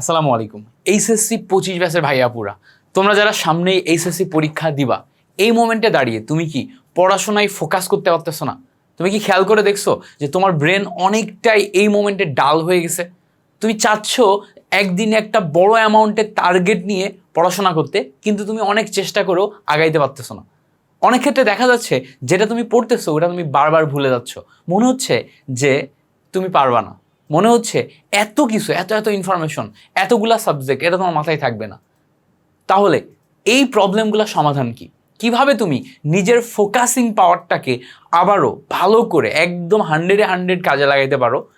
আসসালামু আলাইকুম। এইচএসসি পঁচিশ ব্যাচের ভাইয়াপুরা, তোমরা যারা সামনেই এইচএসসি পরীক্ষা দিবা, এই মোমেন্টে দাঁড়িয়ে তুমি কি পড়াশোনায় ফোকাস করতে পারতেছো না? তুমি কি খেয়াল করে দেখছ যে তোমার ব্রেন অনেকটাই এই মোমেন্টে ডাল হয়ে গেছে? তুমি চাচ্ছ একদিনে একটা বড় অ্যামাউন্টের টার্গেট নিয়ে পড়াশোনা করতে, কিন্তু তুমি অনেক চেষ্টা করেও আগাইতে পারতেছো না। অনেক ক্ষেত্রে দেখা যাচ্ছে যেটা তুমি পড়তেছো, ওটা তুমি বারবার ভুলে যাচ্ছ। মনে হচ্ছে যে তুমি পারবা না। মনে হচ্ছে এত কিছু, এত এত ইনফরমেশন এতগুলা সাবজেক্ট এটা তোমার মাথায় থাকবে না। তাহলে এই প্রবলেমগুলো সমাধান কি? কীভাবে তুমি নিজের ফোকাসিং পাওয়ারটাকে আবারও ভালো করে একদম হান্ড্রেডে হান্ড্রেড কাজে লাগাইতে পারো?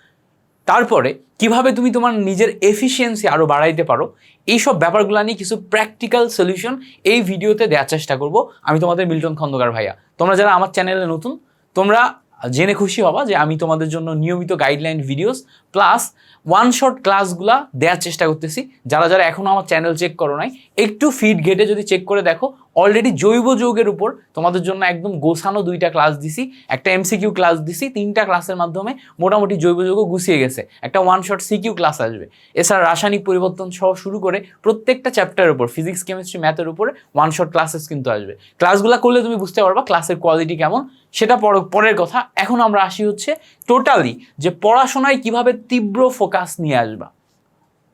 তারপরে কীভাবে তুমি তোমার নিজের এফিসিয়েন্সি আরও বাড়াইতে পারো? এইসব ব্যাপারগুলো নিয়ে কিছু প্র্যাকটিক্যাল সলিউশন এই ভিডিওতে দেওয়ার চেষ্টা করব। আমি তোমাদের মিল্টন খন্দকার ভাইয়া। তোমরা যারা আমার চ্যানেলে নতুন, তোমরা জেনে খুশি হবা যে আমি তোমাদের জন্য নিয়মিত guideline videos plus one shot ক্লাসগুলা দেওয়ার চেষ্টা করতেছি। যারা যারা এখনও আমার চ্যানেল চেক করো নাই, একটু ফিড ঘেটে যদি চেক করে দেখো অলরেডি জৈব যৌগের উপর তোমাদের জন্য একদম গোছানো দুইটা ক্লাস দিছি, একটা এমসিকিউ ক্লাস দিছি, তিনটা ক্লাসের মাধ্যমে মোটামুটি জৈব যৌগ গুছিয়ে গেছে। একটা ওয়ান শট সিকিউ ক্লাস আসবে। এছাড়া রাসায়নিক পরিবর্তন সহ শুরু করে প্রত্যেকটা চ্যাপ্টারের উপর ফিজিক্স কেমিস্ট্রি ম্যাথের উপরে ওয়ান শট ক্লাসেস কিন্তু আসবে। ক্লাসগুলো করলে তুমি বুঝতে পারবা ক্লাসের কোয়ালিটি কেমন। সেটা পর, পরের কথা। এখন আমরা আসি হচ্ছে টোটালি যে পড়াশোনায় কীভাবে তীব্র ফোকাস নিয়ে আসবা।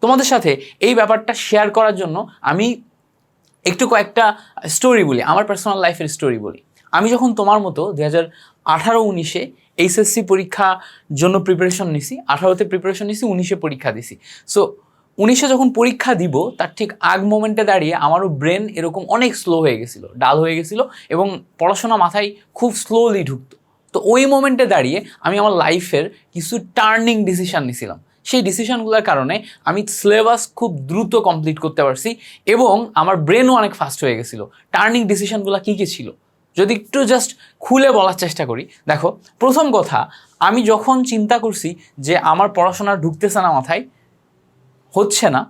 তোমাদের সাথে এই ব্যাপারটা শেয়ার করার জন্য আমি একটু কয়েকটা স্টোরি বলি, আমার পার্সোনাল লাইফের স্টোরি বলি। আমি যখন তোমার মতো দু হাজার আঠারো উনিশে এইচএসসি পরীক্ষা জন্য প্রিপারেশন নিছি, আঠারোতে প্রিপারেশন নিছি, উনিশে পরীক্ষা দিছি। সো উনিশে যখন পরীক্ষা দিব, তার ঠিক আগ মোমেন্টে দাঁড়িয়ে আমারও ব্রেন এরকম অনেক স্লো হয়ে গেছিল, ডাল হয়ে গেছিল এবং পড়াশোনা মাথায় খুব স্লোলি ঢুকতো। তো ওই মোমেন্টে দাঁড়িয়ে আমি আমার লাইফের কিছু টার্নিং ডিসিশন নিছিলাম। সেই ডিসিশনগুলোর কারণে আমি সিলেবাস খুব দ্রুত কমপ্লিট করতে পারছি এবং আমার ব্রেনও অনেক ফাস্ট হয়ে গেছিল। টার্নিং ডিসিশনগুলো কী কী ছিল? যদি একটু জাস্ট খুলে বলার চেষ্টা করি। দেখো, প্রথম কথা, আমি যখন চিন্তা করছি যে আমার পড়াশোনা ঢুকতেছে না মাথায়, হচ্ছে না,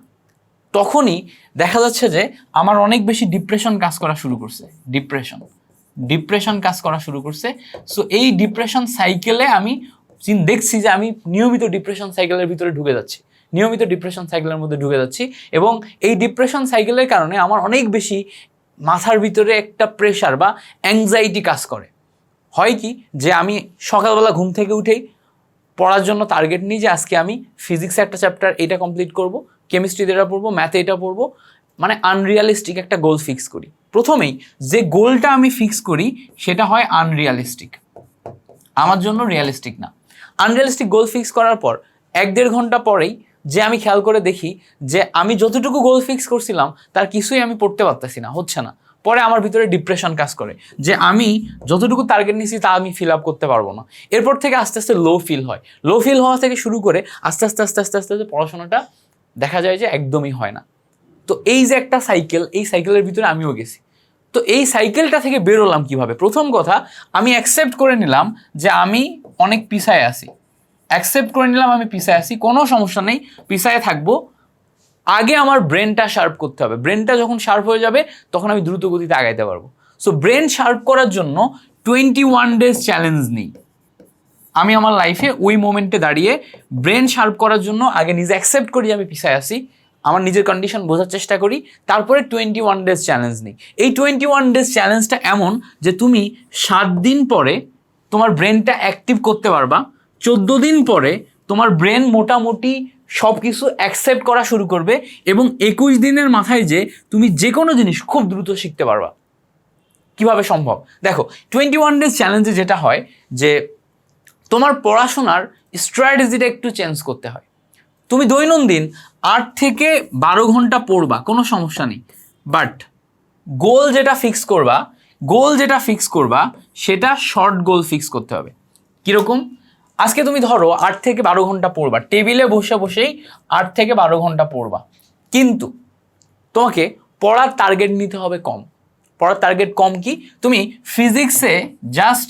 তখনই দেখা যাচ্ছে যে আমার অনেক বেশি ডিপ্রেশন কাজ করা শুরু করছে। ডিপ্রেশন ডিপ্রেশন কাজ করা শুরু করছে। সো এই ডিপ্রেশন সাইকেলে আমি দেখছি যে আমি নিয়মিত ডিপ্রেশন সাইকেলের ভিতরে ঢুকে যাচ্ছি। নিয়মিত ডিপ্রেশন সাইকেলের মধ্যে ঢুকে যাচ্ছি এবং এই ডিপ্রেশন সাইকেলের কারণে আমার অনেক বেশি মাথার ভিতরে একটা প্রেশার বা অ্যাংজাইটি কাজ করে। হয় কি যে আমি সকালবেলা ঘুম থেকে উঠেই পড়ার জন্য টার্গেট নিই যে আজকে আমি ফিজিক্সে একটা চ্যাপ্টার এটা কমপ্লিট করব কেমিস্ট্রিতে এটা পড়ব ম্যাথে এটা পড়ব মানে আনরিয়ালিস্টিক একটা গোল ফিক্স করি। প্রথমেই যে গোলটা আমি ফিক্স করি সেটা হয় আনরিয়ালিস্টিক আমার জন্য রিয়ালিস্টিক না। আনরিয়ালিস্টিক গোল ফিক্স করার পর, এক দেড় ঘণ্টা পরেই যে আমি খেয়াল করে দেখি যে আমি যতটুকু গোল ফিক্স করছিলাম, তার কিছুই আমি পড়তে পারতেছি না, হচ্ছে না। পরে আমার ভিতরে ডিপ্রেশন কাজ করে যে আমি যতটুকু টার্গেট নিয়েছি তা আমি ফিল আপ করতে পারব না। এরপর থেকে আস্তে আস্তে লো ফিল হয়। লো ফিল হওয়া থেকে শুরু করে আস্তে আস্তে আস্তে আস্তে আস্তে আস্তে পড়াশোনাটা দেখা যায় যে একদমই হয় না। তো এই যে একটা সাইকেল এই সাইকেলের ভিতরে আমিও গেছি। তো এই সাইকেলটা থেকে বেরোলাম কীভাবে? প্রথম কথা, আমি অ্যাকসেপ্ট করে নিলাম যে আমি অনেক পিছায় আছি। অ্যাকসেপ্ট করে নিলাম, আমি পিছায় আছি, কোনো সমস্যা নেই, পিছায় থাকব। আগে আমার ব্রেনটা শার্প করতে হবে। ব্রেনটা যখন শার্প হয়ে যাবে, তখন আমি দ্রুত গতিতে আগাইতে পারব। সো ব্রেন শার্প করার জন্য টোয়েন্টি ওয়ান ডেজ চ্যালেঞ্জ নিই। আমি আমার লাইফে ওই মোমেন্টে দাঁড়িয়ে ব্রেন শার্প করার জন্য আগে নিজে অ্যাকসেপ্ট করি, আমি পিছায় আসি আমার নিজের কন্ডিশন বোঝার চেষ্টা করি, তারপরে টোয়েন্টি ওয়ান ডেজ চ্যালেঞ্জ নিই। এই টোয়েন্টি ওয়ান ডেজ চ্যালেঞ্জটা এমন যে তুমি সাত দিন পরে তোমার ব্রেনটা অ্যাক্টিভ করতে পারবা। চোদ্দ দিন পরে তোমার ব্রেন মোটামুটি সব কিছু অ্যাকসেপ্ট করা শুরু করবে এবং একুশ দিনের মাথায় যে তুমি যে কোনো জিনিস খুব দ্রুত শিখতে পারবা। কীভাবে সম্ভব? দেখো টোয়েন্টি ওয়ান ডেজ চ্যালেঞ্জে যেটা হয় যে তোমার পড়াশোনার স্ট্র্যাটেজিটা একটু চেঞ্জ করতে হয়। তুমি দৈনন্দিন আট থেকে বারো ঘণ্টা পড়বা, কোনো সমস্যা নেই। বাট গোল যেটা ফিক্স করবা গোল যেটা ফিক্স করবা, সেটা শর্ট গোল ফিক্স করতে হবে। কীরকম? আজকে তুমি ধরো আট থেকে বারো ঘণ্টা পড়বা, টেবিলে বসে বসেই আট থেকে বারো ঘণ্টা পড়বা। কিন্তু তোমাকে পড়ার টার্গেট নিতে হবে কম। পড়ার টার্গেট কম কি? তুমি ফিজিক্সে জাস্ট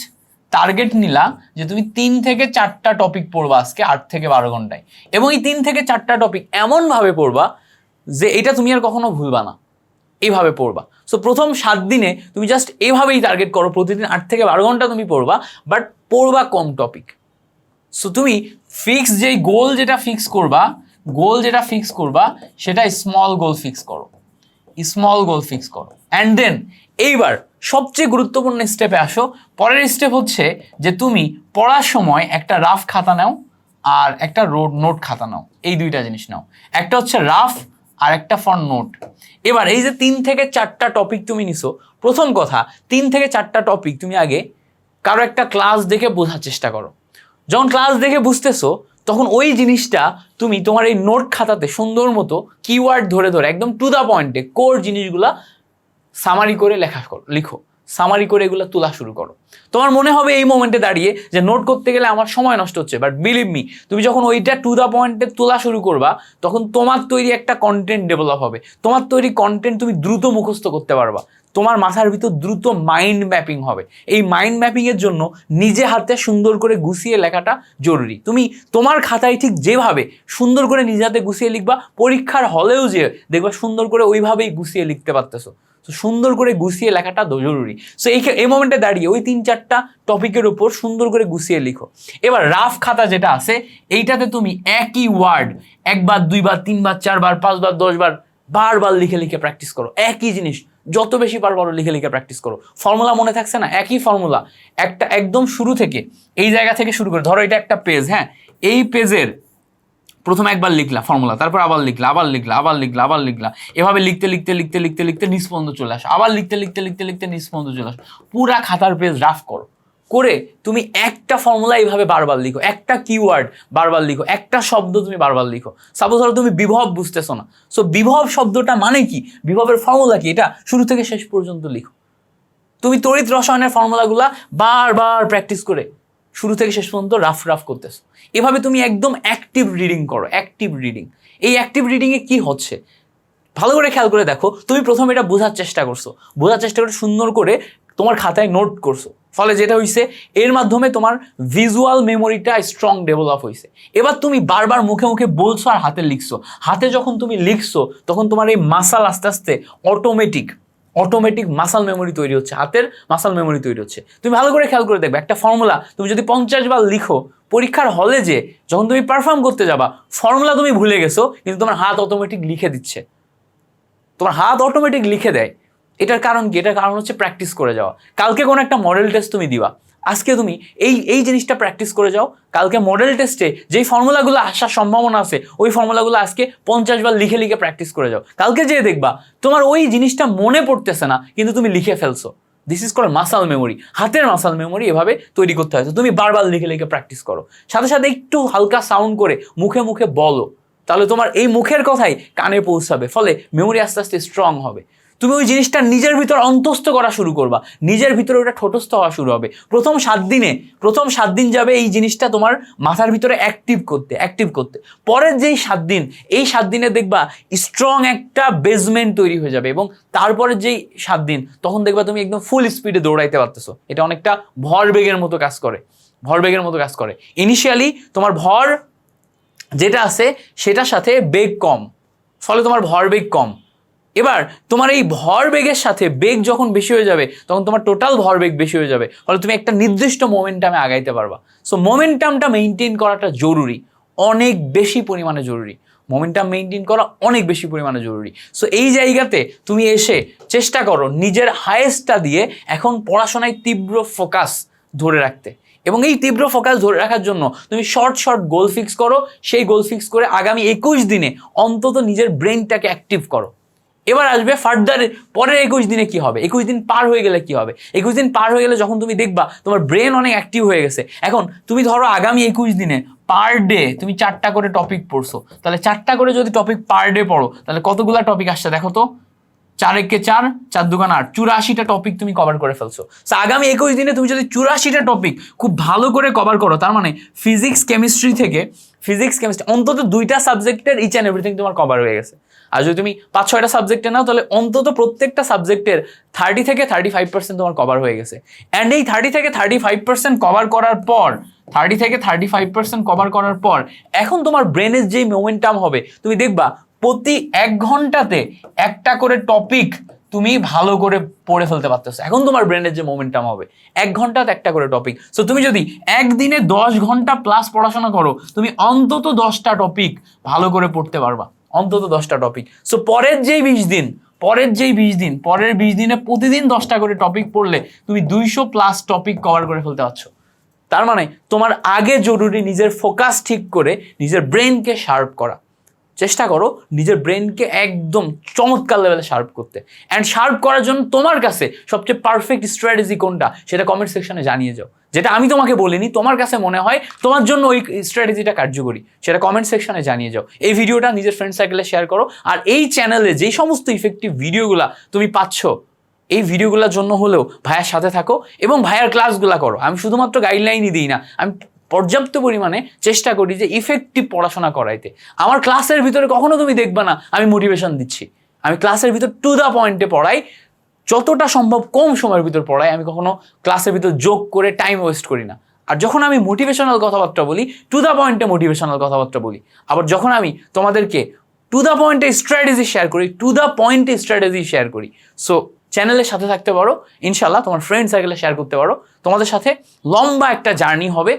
টার্গেট নিলা যে তুমি তিন থেকে চারটা টপিক পড়বা আজকে আট থেকে বারো ঘন্টায়। এবং এই তিন থেকে চারটা টপিক এমনভাবে পড়বা যে এটা তুমি আর কখনো ভুলবা না। এইভাবে পড়বা। সো প্রথম সাত দিনে তুমি জাস্ট এভাবেই টার্গেট করো। প্রতিদিন আট থেকে বারো ঘণ্টা তুমি পড়বা বাট পড়বা কম টপিক সো তুমি ফিক্স যেই গোল যেটা ফিক্স করবা গোল যেটা ফিক্স করবা, সেটা স্মল গোল ফিক্স করো। স্মল গোল ফিক্স করো। অ্যান্ড দেন এইবার সবচেয়ে গুরুত্বপূর্ণ স্টেপে আসো। পরের স্টেপ হচ্ছে যে তুমি পড়ার সময় একটা রাফ খাতা নাও আর একটা রোড নোট খাতা নাও। এই দুইটা জিনিস নাও। একটা হচ্ছে রাফ আর একটা ফর নোট এবার এই যে তিন থেকে চারটা টপিক তুমি নিছো, প্রথম কথা, তিন থেকে চারটা টপিক তুমি আগে কারও একটা ক্লাস দেখে বোঝার চেষ্টা করো। যখন ক্লাস দেখে বুঝতেছো, তখন ওই জিনিসটা তুমি তোমার এই নোট খাতাতে সুন্দর মতো কিওয়ার্ড ধরে ধরে একদম টু দ্য পয়েন্টে কোর জিনিসগুলা সামারি করে লেখা করো, লিখো। সামারি করে এগুলো তোলা শুরু করো। তোমার মনে হবে এই মোমেন্টে দাঁড়িয়ে যে নোট করতে গেলে আমার সময় নষ্ট হচ্ছে বাট বিলিভ মি তুমি যখন ওইটা টু দ্য পয়েন্টে তোলা শুরু করবা, তখন তোমার তৈরি একটা কন্টেন্ট ডেভেলপ হবে। তোমার তৈরি কন্টেন্ট তুমি দ্রুত মুখস্থ করতে পারবা। তোমার মাথার ভিতর দ্রুত মাইন্ড ম্যাপিং হবে। এই মাইন্ড ম্যাপিংয়ের জন্য নিজে হাতে সুন্দর করে গুছিয়ে লেখাটা জরুরি। তুমি তোমার খাতায় ঠিক যেভাবে সুন্দর করে নিজে হাতে গুছিয়ে লিখবা, পরীক্ষার হলেও যে দেখবা সুন্দর করে ওইভাবেই গুছিয়ে লিখতে পারতেছো। তো সুন্দর করে গুছিয়ে লেখাটা জরুরি। সো এই এই মোমেন্টে দাঁড়িয়ে ওই তিন চারটা টপিকের উপর সুন্দর করে গুছিয়ে লিখো। এবার রাফ খাতা যেটা আছে, এইটাতে তুমি একই ওয়ার্ড একবার, দুইবার, তিনবার, চারবার, পাঁচবার, দশবার, বারবার লিখে লিখে প্র্যাকটিস করো। একই জিনিস, যত বেশি পারব আরও লিখে লিখে প্র্যাকটিস করো। ফর্মুলা মনে থাকছে না? একই ফর্মুলা একটা একদম শুরু থেকে, এই জায়গা থেকে শুরু করে, ধরো এটা একটা পেজ হ্যাঁ? এই পেজের প্রথম একবার লিখলা ফর্মুলা তারপর আবার লিখলা আবার লিখলা আবার লিখলা আবার লিখলা। এভাবে লিখতে লিখতে লিখতে লিখতে লিখতে নিষ্পন্দ চলে আসো। আবার লিখতে লিখতে লিখতে লিখতে নিষ্পন্দ চলে আসো। পুরা খাতার পেজ রাফ করো। করে তুমি একটা ফর্মুলা এইভাবে বারবার লিখো। একটা কিওয়ার্ড বারবার লিখো। একটা শব্দ তুমি বারবার লিখো। সাপোজ ধরো তুমি বিভব বুঝতেছো না। সো বিভব শব্দটা মানে কি? বিভবের ফর্মুলা কি? এটা শুরু থেকে শেষ পর্যন্ত লিখো। তুমি তড়িৎ রসায়নের ফর্মুলাগুলা বারবার প্র্যাকটিস করে শুরু থেকে শেষ পর্যন্ত রাফ রাফ করতেছো। এভাবে তুমি একদম অ্যাক্টিভ রিডিং করো অ্যাক্টিভ রিডিং এই অ্যাক্টিভ রিডিংয়ে কি হচ্ছে? ভালো করে খেয়াল করে দেখো, তুমি প্রথমে এটা বোঝার চেষ্টা করছ। বোঝার চেষ্টা করে সুন্দর করে তোমার খাতায় নোট করছ। ফলে যেটা হয়েছে এর মাধ্যমে তোমার ভিজুয়াল মেমোরিটা স্ট্রং ডেভেলপ হয়েছে এবার তুমি বারবার মুখে মুখে বলছো আর হাতে লিখছো। হাতে যখন তুমি লিখছো, তখন তোমার এই মাসাল আস্তে আস্তে অটোমেটিক অটোমেটিক মাসাল মেমোরি তৈরি হচ্ছে, হাতের মাসাল মেমোরি তৈরি হচ্ছে। তুমি ভালো করে খেয়াল করে দেখবে, একটা ফর্মুলা তুমি যদি পঞ্চাশ বার লিখো, পরীক্ষার হলে যে যখন তুমি পারফর্ম করতে যাবা ফর্মুলা তুমি ভুলে গেছো, কিন্তু তোমার হাত অটোমেটিক লিখে দিচ্ছে। তোমার হাত অটোমেটিক লিখে দেয়। এটার কারণ কি? এটার কারণ হচ্ছে প্র্যাকটিস করে যাওয়া। কালকে কোনো একটা মডেল টেস্ট তুমি দিবা। আজকে তুমি এই এই জিনিসটা প্র্যাকটিস করে যাও। কালকে মডেল টেস্টে যেই ফর্মুলাগুলো আসার সম্ভাবনা আছে, ওই ফর্মুলাগুলো আজকে পঞ্চাশ বার লিখে লিখে প্র্যাকটিস করে যাও। কালকে যেয়ে দেখবা, তোমার ওই জিনিসটা মনে পড়তেছে না, কিন্তু তুমি লিখে ফেলছো। This is call muscle memory হাতের মাসাল মেমোরি এভাবে তৈরি করতে হয়। তুমি বারবার লিখে লিখে প্র্যাকটিস করো। সাথে সাথে একটু হালকা সাউন্ড করে মুখে মুখে বলো। তাহলে তোমার এই মুখের কথাই কানে পৌঁছাবে। ফলে মেমোরি আস্তে আস্তে স্ট্রং হবে। তুমি ওই জিনিসটা নিজের ভিতর অন্তস্থ করা শুরু করবা। নিজের ভিতরে ওটা ঠোঁটস্থ হওয়া শুরু হবে। প্রথম সাত দিনে, প্রথম সাত দিন যাবে এই জিনিসটা তোমার মাথার ভিতরে অ্যাক্টিভ করতে অ্যাক্টিভ করতে। পরের যেই সাত দিন, এই সাত দিনে দেখবা স্ট্রং একটা বেসমেন্ট তৈরি হয়ে যাবে এবং তারপরে যেই সাত দিন, তখন দেখবা তুমি একদম ফুল স্পিডে দৌড়াইতে পারতেছো। এটা অনেকটা ভরবেগের মতো কাজ করে। ভরবেগের মতো কাজ করে। ইনিশিয়ালি তোমার ভর যেটা আছে, সেটার সাথে বেগ কম। ফলে তোমার ভরবেগ কম। এবার তোমার এই ভরবেগের সাথে বেগ যখন বেশি হয়ে যাবে, তখন তোমার টোটাল ভরবেগ বেশি হয়ে যাবে। ফলে তুমি একটা নির্দিষ্ট মোমেন্টামে আগাইতে পারবা। সো মোমেন্টামটা মেনটেন করাটা জরুরি। অনেক বেশি পরিমাণে জরুরি। মোমেন্টাম মেনটেন করা অনেক বেশি পরিমাণে জরুরি। সো এই জায়গাতে তুমি এসে চেষ্টা করো নিজের হায়েস্টটা দিয়ে এখন পড়াশোনায় তীব্র ফোকাস ধরে রাখতে। এবং এই তীব্র ফোকাস ধরে রাখার জন্য তুমি শর্ট শর্ট গোল ফিক্স করো। সেই গোল ফিক্স করে আগামী একুশ দিনে অন্তত নিজের ব্রেনটাকে অ্যাক্টিভ করো। এবার আসবে ফার্দার পরের একুশ দিনে কি হবে? একুশ দিন পার হয়ে গেলে কি হবে? একুশ দিন পার হয়ে গেলে যখন তুমি দেখবা তোমার ব্রেন অনেক অ্যাক্টিভ হয়ে গেছে। এখন তুমি ধরো আগামী একুশ দিনে পার ডে তুমি চারটা করে টপিক পড়ছো। তাহলে চারটা করে যদি টপিক পার ডে পড়ো তাহলে কতগুলা টপিক আসছে দেখো তো? চার একে চার চার দুগান আট। চুরাশিটা টপিক তুমি কভার করে ফেলছো। So, আগামী একুশ দিনে তুমি যদি চুরাশিটা টপিক খুব ভালো করে কভার করো তার মানে ফিজিক্স কেমিস্ট্রি থেকে ফিজিক্স কেমিস্ট্রি অন্তত দুইটা সাবজেক্টের ইচ অ্যান্ড এভরিথিং তোমার কভার হয়ে গেছে। আর যদি তুমি পাঁচ, ছয়টা সাবজেক্টে নাও, তাহলে অন্তত প্রত্যেকটা সাবজেক্টের থার্টি থেকে থার্টি ফাইভ পার্সেন্ট তোমার কভার হয়ে গেছে। অ্যান্ড এই থার্টি থেকে থার্টি ফাইভ পার্সেন্ট কভার করার পর থার্টি থেকে থার্টি ফাইভ পার্সেন্ট কভার করার পর, এখন তোমার ব্রেনের যেই মোমেন্টাম হবে, তুমি দেখবা প্রতি এক ঘন্টাতে একটা করে টপিক তুমি ভালো করে পড়ে ফেলতে পারতেছো। এখন তোমার ব্রেনের যে মোমেন্টাম হবে, এক ঘন্টাতে একটা করে টপিক সো তুমি যদি একদিনে দশ ঘণ্টা প্লাস পড়াশোনা করো, তুমি অন্তত দশটা টপিক ভালো করে পড়তে পারবা। অন্তত দশটা টপিক সো পরের যেই বিশ দিন, পরের যেই বিশ দিন, পরের বিশ দিনে প্রতিদিন দশটা করে টপিক পড়লে তুমি দুইশো প্লাস টপিক কভার করে ফেলতে পারছ। তার মানে তোমার আগে জরুরি নিজের ফোকাস ঠিক করে নিজের ব্রেনকে শার্প করা। চেষ্টা করো নিজের ব্রেনকে একদম চমৎকার লেভেলে শার্প করতে। অ্যান্ড শার্প করার জন্য তোমার কাছে সবচেয়ে পারফেক্ট স্ট্র্যাটেজি কোনটা, সেটা কমেন্ট সেকশনে জানিয়ে যাও। যেটা আমি তোমাকে বলিনি, তোমার কাছে মনে হয় তোমার জন্য ওই স্ট্র্যাটেজিটা কার্যকরী, সেটা কমেন্ট সেকশনে জানিয়ে যাও। এই ভিডিওটা নিজের ফ্রেন্ড সার্কেলে শেয়ার করো, আর এই চ্যানেলে যেই সমস্ত ইফেক্টিভ ভিডিওগুলা তুমি পাচ্ছ, এই ভিডিওগুলোর জন্য হলেও ভাইয়ার সাথে থাকো এবং ভাইয়ার ক্লাসগুলো করো। আমি শুধুমাত্র গাইডলাইনই দিই না, আমি পর্যাপ্ত পরিমাণে চেষ্টা করি যে ইফেক্টিভ পড়াশোনা করাইতে। আমার ক্লাসের ভিতরে কখনো তুমি দেখবা না, আমি মোটিভেশন দিচ্ছি। আমি ক্লাসের ভিতর টু দ্য পয়েন্টে পড়াই, যতটা সম্ভব কম সময়ের ভিতর পড়াই, আমি কখনো ক্লাসের ভিতর যোগ করে টাইম ওয়েস্ট করি না। আর যখন আমি মোটিভেশনাল কথাবার্তা বলি টু দ্য পয়েন্টে মোটিভেশনাল কথাবার্তা বলি। আবার যখন আমি তোমাদেরকে টু দ্য পয়েন্টে স্ট্র্যাটেজি শেয়ার করি টু দ্য পয়েন্টে স্ট্র্যাটেজি শেয়ার করি। সো চ্যানেলের সাথে থাকতে পারো ইনশাল্লাহ তোমার ফ্রেন্ড সার্কেলে শেয়ার করতে পারো। তোমাদের সাথে লম্বা একটা জার্নি হবে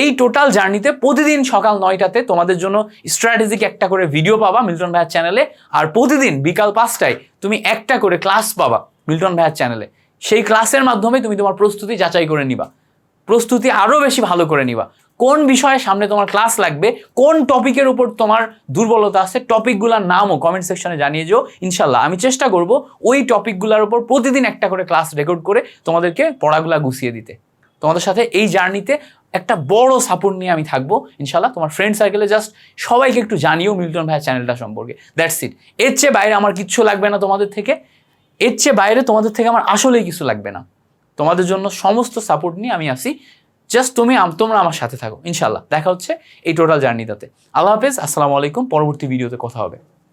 এই টোটাল জার্নিতে প্রতিদিন সকাল নয়টাতে তোমাদের জন্য স্ট্র্যাটেজিক একটা করে ভিডিও পাবা মিল্টন ভাইয়ার চ্যানেলে আর প্রতিদিন বিকাল পাঁচটায় তুমি একটা করে ক্লাস পাবা মিল্টন ভাইয়ার চ্যানেলে সেই ক্লাসের মাধ্যমে তুমি তোমার প্রস্তুতি যাচাই করে নিবা। প্রস্তুতি আরও বেশি ভালো করে নিবা। কোন বিষয়ে সামনে তোমার ক্লাস লাগবে, কোন টপিকের উপর তোমার দুর্বলতা আছে টপিকগুলোর নামও কমেন্ট সেকশনে জানিয়ে যাও। ইনশাল্লাহ আমি চেষ্টা করব ওই টপিকগুলোর উপর প্রতিদিন একটা করে ক্লাস রেকর্ড করে তোমাদেরকে পড়াগুলা গুছিয়ে দিতে। তোমাদের সাথে এই জার্নিতে একটা বড় সাপোর্ট নিয়ে আমি থাকব। ইনশাল্লাহ তোমার ফ্রেন্ড সার্কেলে জাস্ট সবাইকে একটু জানিও মিল্টন ভাইয়ের চ্যানেলটা সম্পর্কে। দ্যাটস ইট এর চেয়ে বাইরে আমার কিচ্ছু লাগবে না তোমাদের থেকে। এর চেয়ে বাইরে তোমাদের থেকে আমার আসলেই কিছু লাগবে না। তোমাদের জন্য সমস্ত সাপোর্ট নিয়ে আমি আসি জাস্ট তুমি তোমরা আমার সাথে থাকো। ইনশাল্লাহ। দেখা হচ্ছে এই টোটাল জার্নিটাতে আল্লাহ হাফেজ। আসসালামু আলাইকুম। পরবর্তী ভিডিওতে কথা হবে।